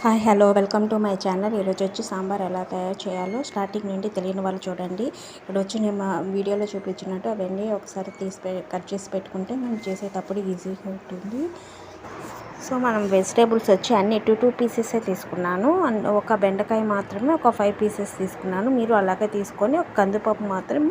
Hi hello welcome to my channel. ఈరోజు వచ్చి సాంబార్ ఎలా తయారు చేయాలో స్టార్టింగ్ నుండి తెలియని వాళ్ళు చూడండి. ఇక్కడ వచ్చి నేను మా వీడియోలో చూపించినట్టు అవన్నీ ఒకసారి తీసి పె- కట్ చేసి పెట్టుకుంటే మనం చేసేటప్పుడు ఈజీగా ఉంటుంది. సో మనం వెజిటేబుల్స్ వచ్చి అన్ని టూ టూ పీసెసే తీసుకున్నాను. అండ్ ఒక బెండకాయ మాత్రమే ఒక ఫైవ్ పీసెస్ తీసుకున్నాను. మీరు అలాగే తీసుకొని ఒక కందిపప్పు మాత్రం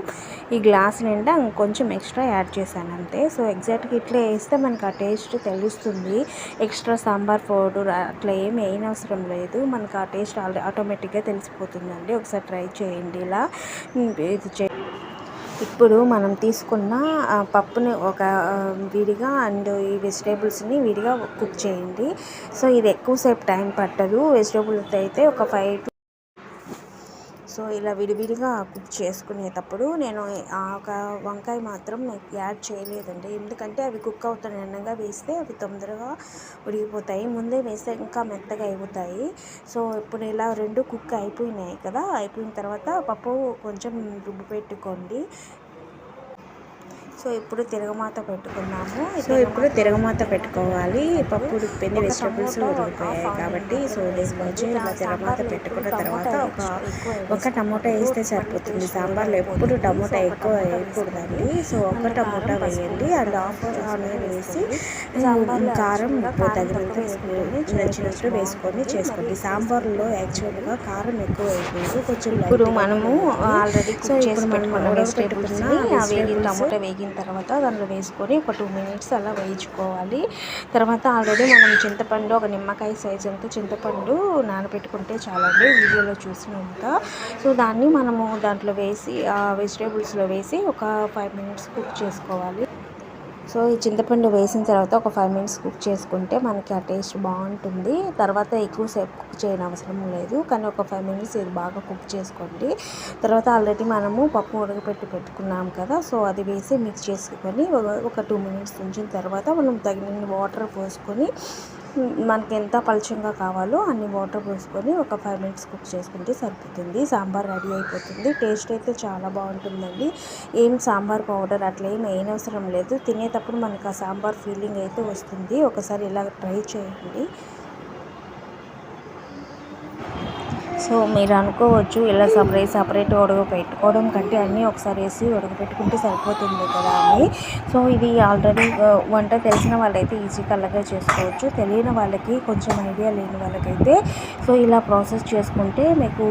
ఈ గ్లాస్ నిండా ఇంకొంచెం ఎక్స్ట్రా యాడ్ చేశాను అంతే. సో ఎగ్జాక్ట్గా ఇట్లా వేస్తే మనకు ఆ టేస్ట్ తెలుస్తుంది. ఎక్స్ట్రా సాంబార్ పౌడర్ అట్లా ఏమి వేయనవసరం లేదు. మనకు ఆ టేస్ట్ ఆల్రెడీ ఆటోమేటిక్గా తెలిసిపోతుందండి. ఒకసారి ట్రై చేయండి ఇలా. ఇది చే ఇప్పుడు మనం తీసుకున్న ఆ, పప్పుని ఒక విడిగా అండ్ ఈ వెజిటేబుల్స్ని విడిగా కుక్ చేయండి. సో ఇది ఎక్కువసేపు టైం పట్టదు. వెజిటేబుల్స్ అయితే ఒక ఫైవ్ టు సో ఇలా విడివిడిగా కుక్ చేసుకునేటప్పుడు నేను ఆ ఒక వంకాయ మాత్రం యాడ్ చేయలేదండి. ఎందుకంటే అవి కుక్ అవుతాయి అన్నగా వేస్తే అవి తొందరగా ఉడికిపోతాయి. ముందే వేస్తే ఇంకా మెత్తగా అయిపోతాయి. సో ఇప్పుడు ఇలా రెండు కుక్ అయిపోయినాయి కదా అయిపోయిన తర్వాత పప్పు కొంచెం రుబ్బు పెట్టుకోండి. సో ఇప్పుడు తిరగమాత పెట్టుకున్నాము. సో ఇప్పుడు తిరగమాత పెట్టుకోవాలి. పప్పు ఉడికిపోయింది వెజిటబుల్స్ ఉడికిపోయాయి కాబట్టి సో దీని ఇలా తిరగమాత పెట్టుకున్న తర్వాత ఒక ఒక టమోటా వేస్తే సరిపోతుంది. సాంబార్లో ఎప్పుడు టమోటా ఎక్కువ వేయకూడదండి. సో ఒక టమోటా వేయండి. అండ్ హాఫ్ ఆనియన్ వేసి కారం తగినంత వేసుకొని నచ్చినట్టు వేసుకొని చేసుకోండి. సాంబార్లో యాక్చువల్గా కారం ఎక్కువ వేయకూడదు. కొంచెం ఇప్పుడు మనము ఆల్రెడీ సో ఇప్పుడు మనం వెజిటేబుల్స్ని అవి టమోటా వేగిన తర్వాత దాంట్లో వేసుకొని ఒక టూ మినిట్స్ అలా వేయించుకోవాలి. తర్వాత ఆల్రెడీ మనం చింతపండు ఒక నిమ్మకాయ సైజ్ అంత చింతపండు నానబెట్టుకుంటే చాలండి. వీడియోలో చూసినంత సో దాన్ని మనము దాంట్లో వేసి వెజిటేబుల్స్లో వేసి ఒక ఫైవ్ మినిట్స్ కుక్ చేసుకోవాలి. సో ఈ చింతపండు వేసిన తర్వాత ఒక ఫైవ్ మినిట్స్ కుక్ చేసుకుంటే మనకి ఆ టేస్ట్ బాగుంటుంది. తర్వాత ఎక్కువసేపు కుక్ చేయని అవసరం లేదు. కానీ ఒక ఫైవ్ మినిట్స్ ఇది బాగా కుక్ చేసుకోండి. తర్వాత ఆల్రెడీ మనము పప్పు ఉడకపెట్టి పెట్టుకున్నాం కదా సో అది వేసి మిక్స్ చేసుకొని ఒక- ఒక టూ మినిట్స్ ఉంచిన తర్వాత మనం తగినన్ని వాటర్ పోసుకొని మనకి ఎంత పలుచంగా కావాలో అన్ని వాటర్ పోసుకొని ఒక ఫైవ్ మినిట్స్ కుక్ చేసుకుంటే సరిపోతుంది. సాంబార్ రెడీ అయిపోతుంది. టేస్ట్ అయితే చాలా బాగుంటుందండి. ఏం సాంబార్ పౌడర్ అట్లా ఏం వేయనవసరం లేదు. తినేటప్పుడు మనకు ఆ సాంబార్ ఫీలింగ్ అయితే వస్తుంది. ఒకసారి ఇలా ట్రై చేయండి. సో మీరు అనుకోవచ్చు ఇలా సపరేట్ సపరేట్ ఉడక పెట్టుకోవడం కంటే అన్నీ ఒకసారి వేసి ఉడకపెట్టుకుంటే సరిపోతుంది కదా అని. సో ఇది ఆల్రెడీ వంట తెలిసిన వాళ్ళైతే ఈజీగా అలాగే చేసుకోవచ్చు. తెలియని వాళ్ళకి కొంచెం ఐడియా లేని వాళ్ళకైతే సో ఇలా ప్రాసెస్ చేసుకుంటే మీకు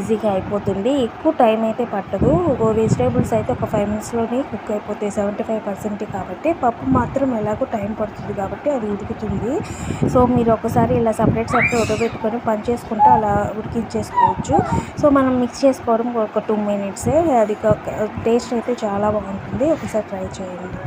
ఈజీగా అయిపోతుంది. ఎక్కువ టైం అయితే పట్టదు. వెజిటేబుల్స్ అయితే ఒక ఫైవ్ మినిట్స్లోనే కుక్ అయిపోతాయి. సెవెంటీ ఫైవ్ పర్సెంట్ కాబట్టి పప్పు మాత్రం ఎలాగో టైం పడుతుంది కాబట్టి అది ఉడుకుతుంది. సో మీరు ఒకసారి ఇలా సపరేట్ సపరేట్ ఉడకబెట్టుకొని పని చేసుకుంటే అలా ఉడికి ఉడికించేసుకోవచ్చు సో మనం మిక్స్ చేసుకోవడం ఒక టూ మినిట్సే. అది టేస్ట్ అయితే చాలా బాగుంటుంది. ఒకసారి ట్రై చేయండి.